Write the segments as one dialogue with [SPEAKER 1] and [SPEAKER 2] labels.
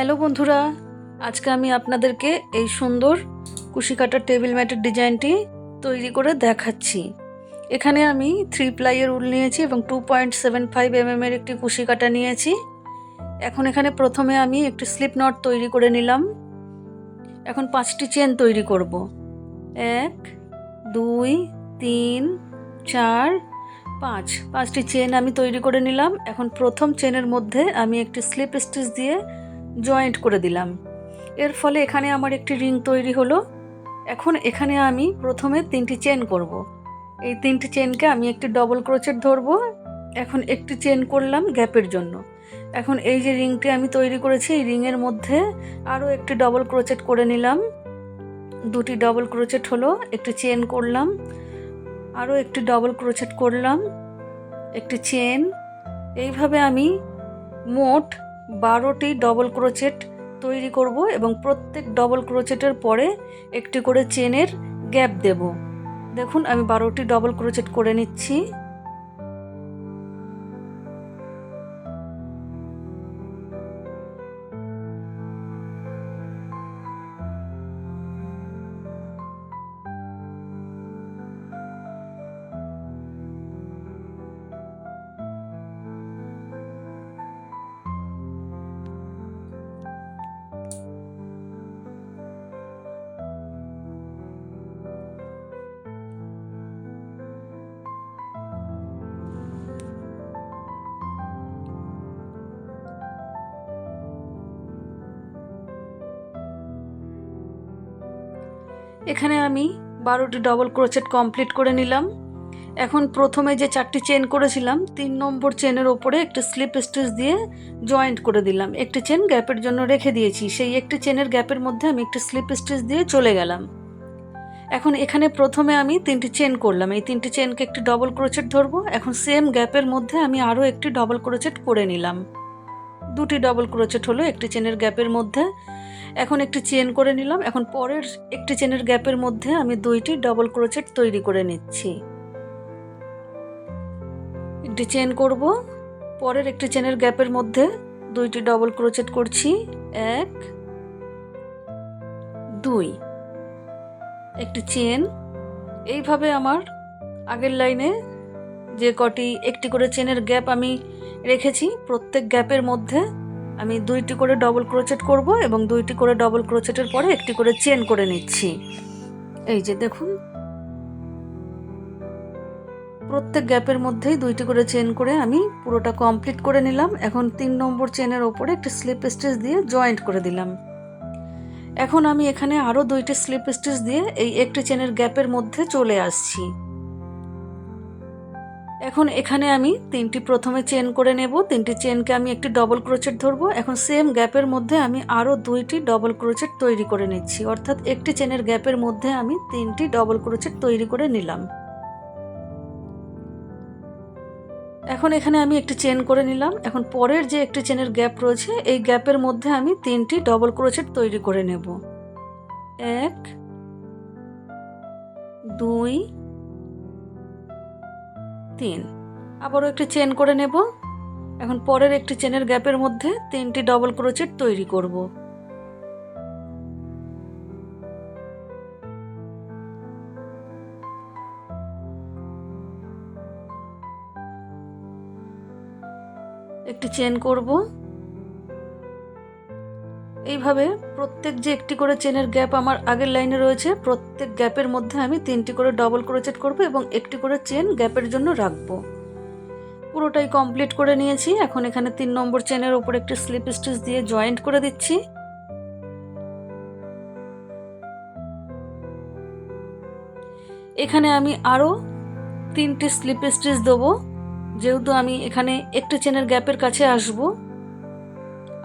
[SPEAKER 1] Hello বন্ধুরা আজকে আমি আপনাদেরকে এই সুন্দর কুশি কাটার টেবিল ম্যাটের ডিজাইনটি তৈরি করে দেখাচ্ছি এখানে আমি থ্রি প্লাইয়ের উল নিয়েছি এবং two point seven five M এর একটি কুশি কাটা নিয়েছি এখন এখানে প্রথমে আমি একটি স্লিপ নট তৈরি করে নিলাম এখন পাঁচটি চেন তৈরি করব এক দুই তিন চার পাঁচ পাঁচটি চেন আমি তৈরি করে নিলাম এখন প্রথম চেনের মধ্যে আমি একটি স্লিপ স্টিচ দিয়ে জয়েন্ট করে দিলাম এর ফলে এখানে আমার একটি রিং তৈরি হলো এখন এখানে আমি প্রথমে তিনটি চেন করব। এই তিনটি চেনকে আমি একটি ডবল ক্রোচের ধরবো এখন একটি চেন করলাম গ্যাপের জন্য এখন এই যে রিংটি আমি তৈরি করেছি এই রিংয়ের মধ্যে আরও একটি ডবল ক্রোচেট করে নিলাম দুটি ডবল ক্রোচেট হলো একটি চেন করলাম আরও একটি ডবল ক্রোচেট করলাম একটি চেন এইভাবে আমি মোট বারোটি ডবল ক্রোচেট তৈরি করব এবং প্রত্যেক ডবল ক্রোচেটের পরে একটি করে চেনের গ্যাপ দেব দেখুন আমি বারোটি ডবল ক্রোচেট করে নিচ্ছি এখানে আমি বারোটি ডবল ক্রোচেট কমপ্লিট করে নিলাম এখন প্রথমে যে চারটি চেন করেছিলাম তিন নম্বর চেনের ওপরে একটি স্লিপ স্টিচ দিয়ে জয়েন্ট করে দিলাম একটি চেন গ্যাপের জন্য রেখে দিয়েছি সেই একটি চেনের গ্যাপের মধ্যে আমি একটি স্লিপ স্টিচ দিয়ে চলে গেলাম এখন এখানে প্রথমে আমি তিনটি চেন করলাম এই তিনটি চেনকে একটি ডবল ক্রোচেট ধরবো এখন সেম গ্যাপের মধ্যে আমি আরও একটি ডবল ক্রোচেট করে নিলাম দুটি ডবল ক্রোচেট হলো একটি চেনের গ্যাপের মধ্যে এখন একটি চেন করে নিলাম এখন পরের একটি চেনের গ্যাপের মধ্যে আমি দুইটি ডবল ক্রোচেট তৈরি করে নিচ্ছি একটি চেন করব পরের একটি চেনের গ্যাপের মধ্যে দুইটি ডবল ক্রোচেট করছি এক দুই একটি চেন এইভাবে আমার আগের লাইনে যে কটি একটি করে চেনের গ্যাপ আমি রেখেছি প্রত্যেক গ্যাপের মধ্যে আমি দুইটি করে ডবল ক্রোচেট করব এবং দুইটি করে ডবল ক্রোচেটের পরে একটি করে চেন করে নিচ্ছি এই যে দেখুন প্রত্যেক গ্যাপের মধ্যেই দুইটি করে চেন করে আমি পুরোটা কমপ্লিট করে নিলাম এখন তিন নম্বর চেনের ওপরে একটি স্লিপ স্টিচ দিয়ে জয়েন্ট করে দিলাম এখন আমি এখানে আরও দুইটি স্লিপ স্টিচ দিয়ে এই একটি চেনের গ্যাপের মধ্যে চলে আসছি এখন এখানে আমি তিনটি প্রথমে চেন করে নেব তিনটি চেনকে আমি একটি ডবল ক্রোচেট ধরবো এখন সেম গ্যাপের মধ্যে আমি আরও দুইটি ডবল ক্রোচেট তৈরি করে নিচ্ছি অর্থাৎ একটি চেনের গ্যাপের মধ্যে আমি তিনটি ডবল ক্রোচেট তৈরি করে নিলাম এখন এখানে আমি একটি চেন করে নিলাম এখন পরের যে একটি চেনের গ্যাপ রয়েছে এই গ্যাপের মধ্যে আমি তিনটি ডবল ক্রোচেট তৈরি করে নেব এক দুই তিন আবারও একটি চেন করে নেব এখন পরের একটি চেনের গ্যাপের মধ্যে তিনটি ডবল ক্রোচেট তৈরি করব একটি চেন করবো এইভাবে প্রত্যেক যে একটি করে চেনের গ্যাপ আমার আগের লাইনে রয়েছে প্রত্যেক গ্যাপের মধ্যে আমি তিনটি করে ডবল ক্রোচেট করব এবং একটি করে চেন গ্যাপের জন্য রাখবো পুরোটাই কমপ্লিট করে নিয়েছি এখন এখানে তিন নম্বর চেনের ওপর একটি স্লিপ স্টিচ দিয়ে জয়েন্ট করে দিচ্ছি এখানে আমি আরও তিনটি স্লিপ স্টিচ দেবো যেহেতু আমি এখানে একটি চেনের গ্যাপের কাছে আসবো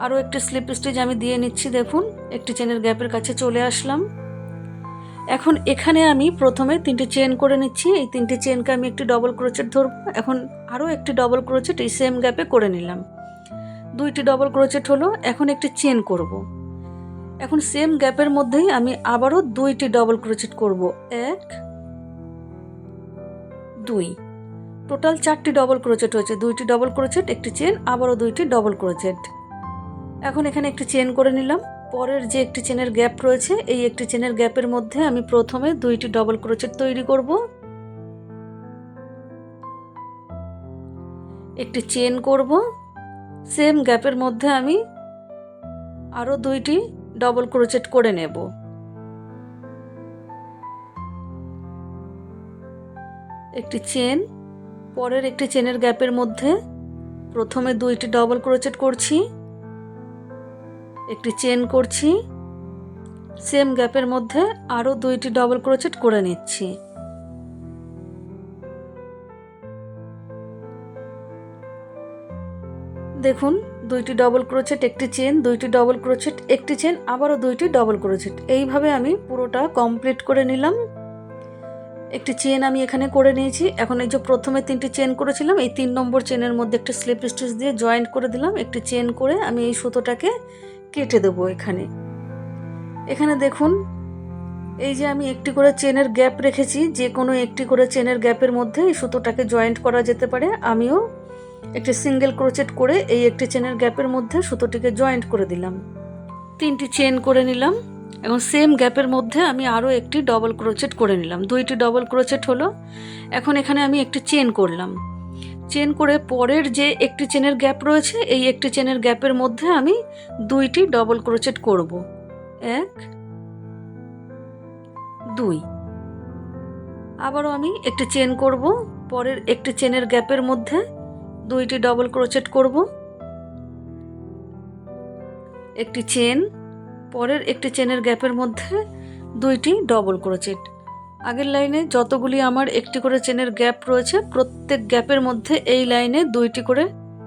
[SPEAKER 1] আরও একটি স্লিপ স্টিচ আমি দিয়ে নিচ্ছি দেখুন একটি চেনের গ্যাপের কাছে চলে আসলাম এখন এখানে আমি প্রথমে তিনটি চেন করে নিচ্ছি এই তিনটি চেনকে আমি একটি ডবল ক্রোচেট ধরব এখন আরও একটি ডবল ক্রোচেট এই সেম গ্যাপে করে নিলাম দুইটি ডবল ক্রোচেট হলো এখন একটি চেন করব। এখন সেম গ্যাপের মধ্যেই আমি আবারও দুইটি ডবল ক্রোচেট করব এক দুই টোটাল চারটি ডবল ক্রোচেট হয়েছে দুইটি ডবল ক্রোচেট একটি চেন আবারও দুইটি ডবল ক্রোচেট এখন এখানে একটি চেন করে নিলাম পরের যে একটি চেনের গ্যাপ রয়েছে এই একটি চেনের গ্যাপের মধ্যে আমি প্রথমে দুইটি ডবল ক্রোচেট তৈরি করব একটি চেন করব সেম গ্যাপের মধ্যে আমি আরও দুইটি ডবল ক্রোচেট করে নেব একটি চেন পরের একটি চেনের গ্যাপের মধ্যে প্রথমে দুইটি ডবল ক্রোচেট করছি একটি চেন করছি সেম গ্যাপের মধ্যে আরও দুইটি ডবল ক্রোচেট করে নিচ্ছি দেখুন দুইটি ডবল ক্রোচেট একটি চেন দুইটি ডবল ক্রোচেট একটি চেন আবারও দুইটি ডবল ক্রোচেট এইভাবে আমি পুরোটা কমপ্লিট করে নিলাম একটি চেন আমি এখানে করে নিয়েছি এখন এই যে প্রথমে তিনটি চেন করেছিলাম এই তিন নম্বর চেনের মধ্যে একটি স্লিপ স্টিচ দিয়ে জয়েন্ট করে দিলাম একটি চেন করে আমি এই সুতোটাকে কেটে দেব এখানে এখানে দেখুন এই যে আমি একটি করে চেনের গ্যাপ রেখেছি যে কোনো একটি করে চেনের গ্যাপের মধ্যে এই সুতোটাকে জয়েন্ট করা যেতে পারে আমিও একটি সিঙ্গেল ক্রোচেট করে এই একটি চেনের গ্যাপের মধ্যে সুতোটিকে জয়েন্ট করে দিলাম তিনটি চেন করে নিলাম এবং সেম গ্যাপের মধ্যে আমি আরও একটি ডবল ক্রোচেট করে নিলাম দুইটি ডবল ক্রোচেট হলো এখন এখানে আমি একটি চেন করলাম চেন করে পরের যে একটি চেনের গ্যাপ রয়েছে এই একটি চেনের গ্যাপের মধ্যে আমি দুইটি ডবল ক্রোচেট করব এক দুই আবারও আমি একটি চেন করব পরের একটি চেনের গ্যাপের মধ্যে দুইটি ডবল ক্রোচেট করব একটি চেন পরের একটি চেনের গ্যাপের মধ্যে দুইটি ডবল ক্রোচেট আগের লাইনে যতগুলি আমার একটি করে চেনের গ্যাপ রয়েছে প্রত্যেক গ্যাপের মধ্যে এই লাইনে দুইটি করে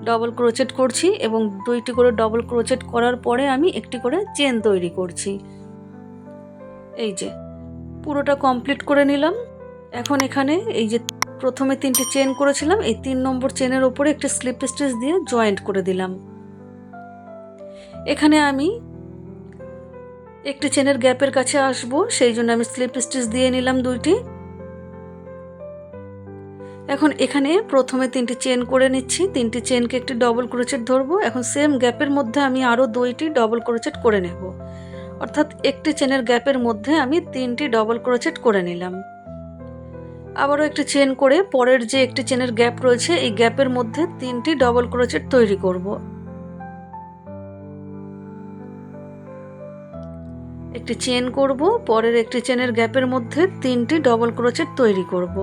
[SPEAKER 1] ডবল ক্রোচেট করছি এবং দুইটি করে ডবল ক্রোচেট করার পরে আমি একটি করে চেন তৈরি করছি এই যে পুরোটা কমপ্লিট করে নিলাম এখন এখানে এই যে প্রথমে তিনটি চেন করেছিলাম এই তিন নম্বর চেনের ওপরে একটি স্লিপ স্টিচ দিয়ে জয়েন্ট করে দিলাম এখানে আমি একটি চেনের গ্যাপের কাছে আসব সেই জন্য আমি স্লিপ স্টিচ দিয়ে নিলাম দুইটি এখন এখানে প্রথমে তিনটি চেন করে নিচ্ছি তিনটি চেনকে একটি ডবল ক্রোচেট ধরবো এখন সেম গ্যাপের মধ্যে আমি আরও দুইটি ডবল ক্রোচেট করে নেব অর্থাৎ একটি চেনের গ্যাপের মধ্যে আমি তিনটি ডবল ক্রোচেট করে নিলাম আবারও একটি চেন করে পরের যে একটি চেনের গ্যাপ রয়েছে এই গ্যাপের মধ্যে তিনটি ডবল ক্রোচেট তৈরি করব একটি চেন করব পরের একটি চেনের গ্যাপের মধ্যে তিনটি ডবল ক্রোচেট তৈরি করব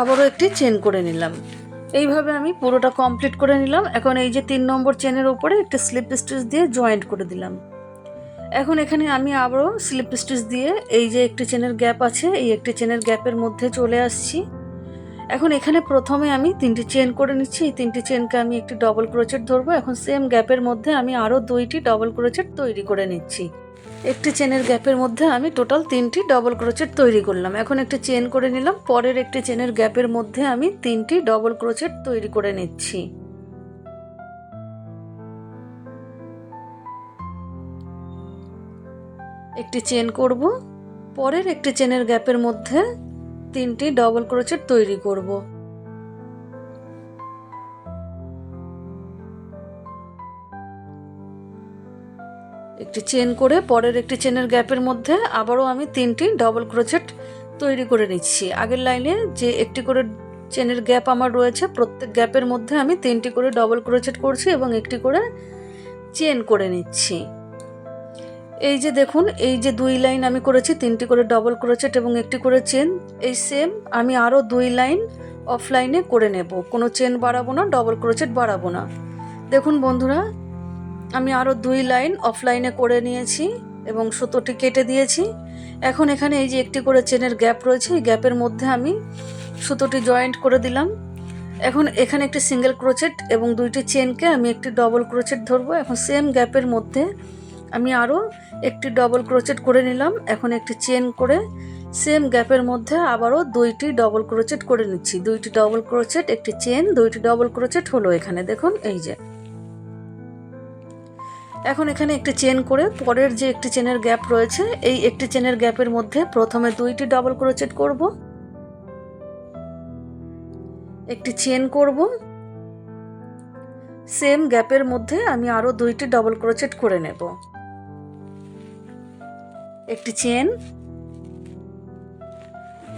[SPEAKER 1] আবারও একটি চেন করে নিলাম এইভাবে আমি পুরোটা কমপ্লিট করে নিলাম এখন এই যে তিন নম্বর চেনের ওপরে একটা স্লিপ স্টিচ দিয়ে জয়েন্ট করে দিলাম এখন এখানে আমি আবারও স্লিপ স্টিচ দিয়ে এই যে একটি চেনের গ্যাপ আছে এই একটি চেনের গ্যাপের মধ্যে চলে আসছি এখন এখানে প্রথমে আমি তিনটি চেন করে নিচ্ছি এই তিনটি চেনকে আমি একটি ডবল ক্রোচেট ধরবো এখন সেম গ্যাপের মধ্যে আমি আরও দুইটি ডবল ক্রোচেট তৈরি করে নিচ্ছি একটি চেনের গ্যাপের মধ্যে আমি টোটাল তিনটি ডবল ক্রোচেট তৈরি করলাম এখন একটি চেন করে নিলাম পরের একটি চেনের গ্যাপের মধ্যে আমি তিনটি ডবল ক্রোচেট তৈরি করে নিচ্ছি একটি চেন করব পরের একটি চেনের গ্যাপের মধ্যে তিনটি ডবল ক্রোচেট তৈরি করব একটি চেন করে পরের একটি চেনের গ্যাপের মধ্যে আবারও আমি তিনটি ডবল ক্রোচেট তৈরি করে নিচ্ছি আগের লাইনে যে একটি করে চেনের গ্যাপ আমার রয়েছে প্রত্যেক গ্যাপের মধ্যে আমি তিনটি করে ডবল ক্রোচেট করছি এবং একটি করে চেন করে নিচ্ছি এই যে দেখুন এই যে দুই লাইন আমি করেছি তিনটি করে ডবল ক্রোচেট এবং একটি করে চেন এই সেম আমি আরও দুই লাইন অফলাইনে করে নেব কোনো চেন বাড়াবো না ডবল ক্রোচেট বাড়াবো না দেখুন বন্ধুরা আমি আরও দুই লাইন অফলাইনে করে নিয়েছি এবং সুতোটি কেটে দিয়েছি এখন এখানে এই যে একটি করে চেনের গ্যাপ রয়েছে এই গ্যাপের মধ্যে আমি সুতোটি জয়েন্ট করে দিলাম এখন এখানে একটি সিঙ্গেল ক্রোচেট এবং দুইটি চেনকে আমি একটি ডবল ক্রোচেট ধরবো এখন সেম গ্যাপের মধ্যে আমি আরও একটি ডবল ক্রোচেট করে নিলাম এখন একটি চেন করে সেম গ্যাপের মধ্যে আবারও দুইটি ডবল ক্রোচেট করে নিচ্ছি দুইটি ডবল ক্রোচেট একটি চেন দুইটি ডবল ক্রোচেট হলো এখানে দেখুন এই যে এখন এখানে একটি চেন করে পরের যে একটি চেনের গ্যাপ রয়েছে এই একটি চেনের গ্যাপের মধ্যে প্রথমে দুইটি ডবল ক্রোচেট করব একটি চেন করব সেম গ্যাপের মধ্যে আমি আরও দুইটি ডবল ক্রোচেট করে নেব একটি চেন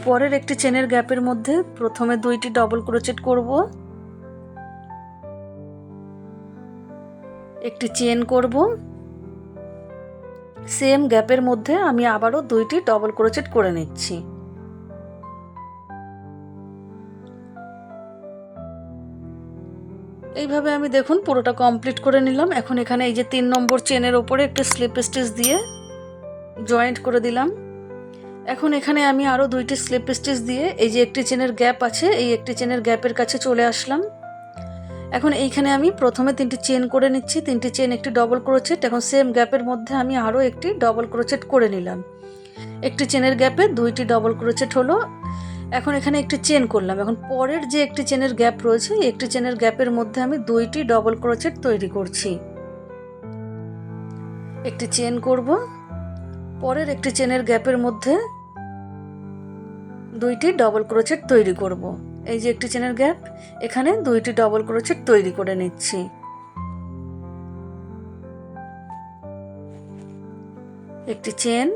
[SPEAKER 1] পরের একটি চেনের গ্যাপের মধ্যে প্রথমে দুইটি ডবল ক্রোচেট করব একটি চেন করব সেম গ্যাপের মধ্যে আমি আবারও দুইটি ডবল ক্রোচেট করে নিচ্ছি এইভাবে আমি দেখুন পুরোটা কমপ্লিট করে নিলাম এখন এখানে এই যে তিন নম্বর চেনের ওপরে একটা স্লিপ স্টিচ দিয়ে জয়েন্ট করে দিলাম এখন এখানে আমি আরও দুইটি স্লিপ স্টিচ দিয়ে এই যে একটি চেনের গ্যাপ আছে এই একটি চেনের গ্যাপের কাছে চলে আসলাম এখন এইখানে আমি প্রথমে তিনটি চেন করে নিচ্ছি তিনটি চেন একটি ডবল ক্রোচেট এখন সেম গ্যাপের মধ্যে আমি আরও একটি ডবল ক্রোচেট করে নিলাম একটি চেনের গ্যাপে দুইটি ডবল ক্রোচেট হলো এখন এখানে একটি চেন করলাম এখন পরের যে একটি চেনের গ্যাপ রয়েছে একটি চেনের গ্যাপের মধ্যে আমি দুইটি ডবল ক্রোচেট তৈরি করছি একটি চেন করবো পরের একটি চেনের গ্যাপের মধ্যে দুইটি ডবল ক্রোচেট তৈরি করব। এই যে একটি চেনের গ্যাপ এখানে দুইটি ডবল ক্রোচেট তৈরি করে নিচ্ছি একটি চেন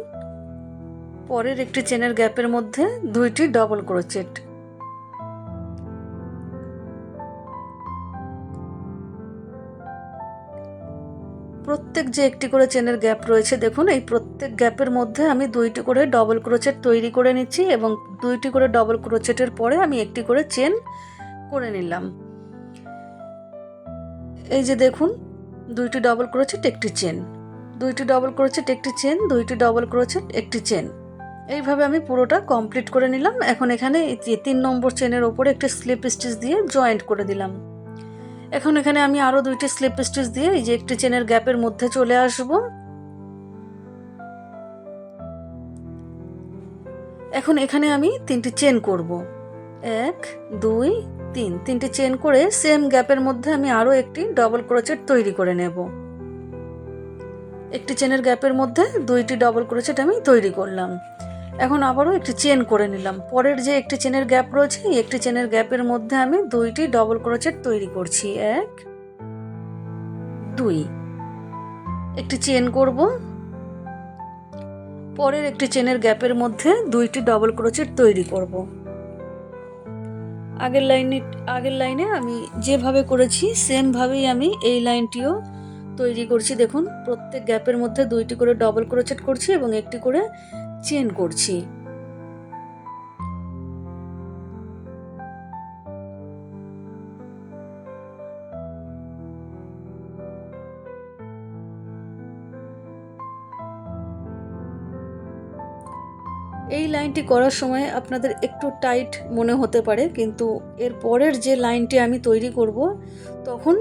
[SPEAKER 1] পরের একটি চেনের গ্যাপের মধ্যে দুইটি ডবল ক্রোচেট প্রত্যেক যে একটি করে চেনের গ্যাপ রয়েছে দেখুন এই প্রত্যেক গ্যাপের মধ্যে আমি দুইটি করে ডবল ক্রোচেট তৈরি করে নিচ্ছি এবং দুইটি করে ডবল ক্রোচেটের পরে আমি একটি করে চেন করে নিলাম এই যে দেখুন দুইটি ডবল ক্রোচেট একটি চেন দুইটি ডবল ক্রোচেট একটি চেন দুইটি ডবল ক্রোচেট একটি চেন এইভাবে আমি পুরোটা কমপ্লিট করে নিলাম এখন এখানে তিন নম্বর চেনের ওপরে একটি স্লিপ স্টিচ দিয়ে জয়েন্ট করে দিলাম এখন এখানে আমি আরও দুইটি স্লিপ স্টিচ দিয়ে এই যে একটি চেনের গ্যাপের মধ্যে চলে আসব এখন এখানে আমি তিনটি চেন করব এক দুই তিন তিনটি চেন করে সেম গ্যাপের মধ্যে আমি আরও একটি ডবল ক্রোচেট তৈরি করে নেব একটি চেনের গ্যাপের মধ্যে দুইটি ডবল ক্রোচেট আমি তৈরি করলাম এখন আবারও একটি চেন করে নিলাম পরের যে একটি চেনের গ্যাপ রয়েছে এই একটি চেনের গ্যাপের মধ্যে আমি দুইটি ডবল ক্রোচেট তৈরি করছি এক দুই একটি চেন করব পরের একটি চেনের গ্যাপের মধ্যে দুইটি ডবল ক্রোচেট তৈরি করব আগের লাইনে আগের লাইনে আমি যেভাবে করেছি সেমভাবেই আমি এই লাইনটিও তৈরি করছি দেখুন প্রত্যেক গ্যাপের মধ্যে দুইটি করে ডবল ক্রোচেট করছি এবং একটি করে চেন করছি এই লাইনটি করার সময় আপনাদের একটু টাইট মনে হতে পারে কিন্তু এর পরের যে লাইনটি আমি তৈরি করব তখন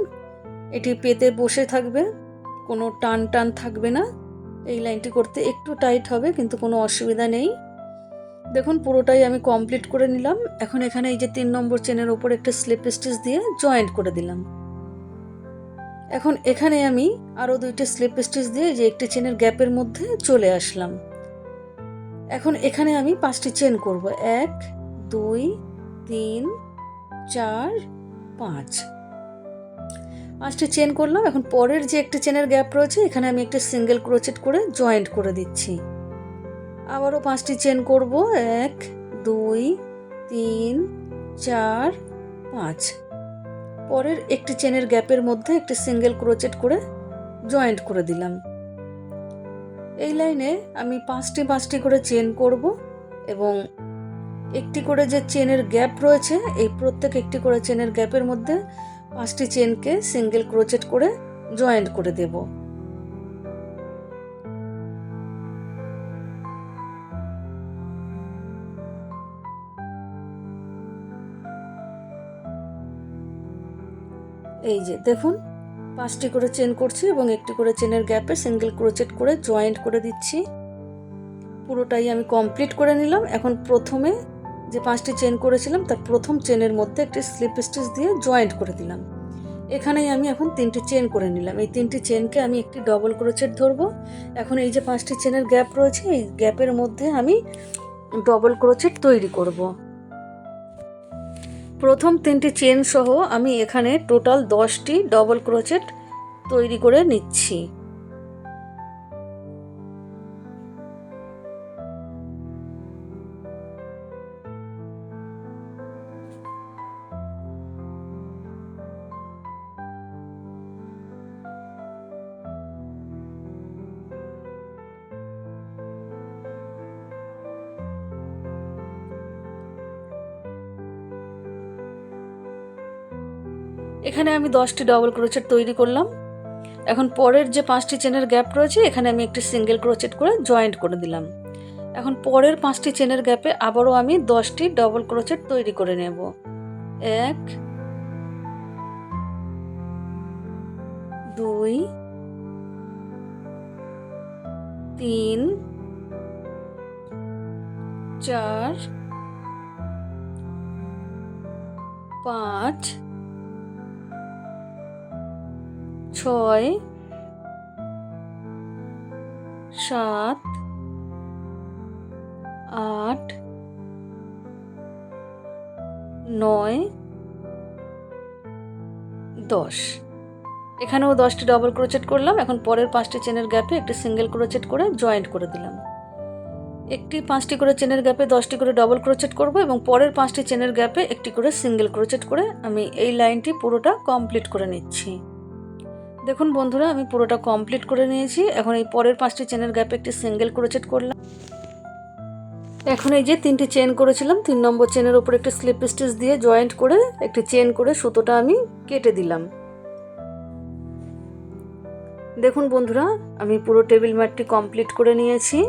[SPEAKER 1] এটি পেতে বসে থাকবে কোনো টান টান থাকবে না এই লাইনটি করতে একটু টাইট হবে কিন্তু কোনো অসুবিধা নেই দেখুন পুরোটাই আমি কমপ্লিট করে নিলাম এখন এখানে এই যে তিন নম্বর চেনের ওপর একটা স্লিপ স্টিচ দিয়ে জয়েন্ট করে দিলাম এখন এখানে আমি আরও দুইটা স্লিপ স্টিচ দিয়ে যে একটি চেনের গ্যাপের মধ্যে চলে আসলাম এখন এখানে আমি পাঁচটি চেন করব এক দুই তিন চার পাঁচ পাঁচটি চেন করলাম এখন পরের যে একটি চেনের গ্যাপ রয়েছে এখানে আমি একটি সিঙ্গেল ক্রোচেট করে জয়েন্ট করে দিচ্ছি আবারও পাঁচটি চেন করব এক দুই তিন চার পাঁচ পরের একটি চেনের গ্যাপের মধ্যে একটি সিঙ্গেল ক্রোচেট করে জয়েন্ট করে দিলাম এই লাইনে আমি পাঁচটি পাঁচটি করে চেন করব এবং একটি করে যে চেনের গ্যাপ রয়েছে এই প্রত্যেক একটি করে চেনের গ্যাপের মধ্যে পাঁচটি চেনকে সিঙ্গেল ক্রোচেট করে জয়েন্ট করে দেব এই যে দেখুন পাঁচটি করে চেন করছি এবং একটি করে চেনের গ্যাপে সিঙ্গেল ক্রোচেট করে জয়েন্ট করে দিচ্ছি পুরোটাই আমি কমপ্লিট করে নিলাম এখন প্রথমে যে পাঁচটি চেন করেছিলাম তার প্রথম চেনের মধ্যে একটি স্লিপ স্টিচ দিয়ে জয়েন্ট করে দিলাম এখানেই আমি এখন তিনটি চেন করে নিলাম এই তিনটি চেনকে আমি একটি ডবল ক্রোচেট ধরবো এখন এই যে পাঁচটি চেনের গ্যাপ রয়েছে এই গ্যাপের মধ্যে আমি ডবল ক্রোচেট তৈরি করব। প্রথম তিনটি চেন সহ আমি এখানে টোটাল দশটি ডবল ক্রোচেট তৈরি করে নিচ্ছি এখানে আমি দশটি ডবল ক্রোচেট তৈরি করলাম এখন পরের যে পাঁচটি চেনের গ্যাপ রয়েছে এখানে আমি একটি সিঙ্গেল ক্রোচেট করে জয়েন্ট করে দিলাম এখন পরের পাঁচটি চেনের গ্যাপে আবারও আমি দশটি ডবল ক্রোচেট তৈরি করে নেব এক দুই তিন চার পাঁচ ছয় সাত আট নয় দশ এখানেও দশটি ডবল ক্রোচেট করলাম এখন পরের পাঁচটি চেনের গ্যাপে একটি সিঙ্গেল ক্রোচেট করে জয়েন্ট করে দিলাম একটি পাঁচটি করে চেনের গ্যাপে দশটি করে ডবল ক্রোচেট করব এবং পরের পাঁচটি চেনের গ্যাপে একটি করে সিঙ্গেল ক্রোচেট করে আমি এই লাইনটি পুরোটা কমপ্লিট করে নিচ্ছি দেখুন বন্ধুরা আমি পুরোটা কমপ্লিট করে নিয়েছি এখন এই পরের পাঁচটি চেনের গ্যাপে একটি সিঙ্গেল ক্রোচেট করলাম এখন এই যে তিনটি চেন করেছিলাম তিন নম্বর চেনের উপর একটি স্লিপ স্টিচ দিয়ে জয়েন্ট করে একটি চেন করে সুতোটা আমি কেটে দিলাম দেখুন বন্ধুরা আমি পুরো টেবিল ম্যাটটি কমপ্লিট করে নিয়েছি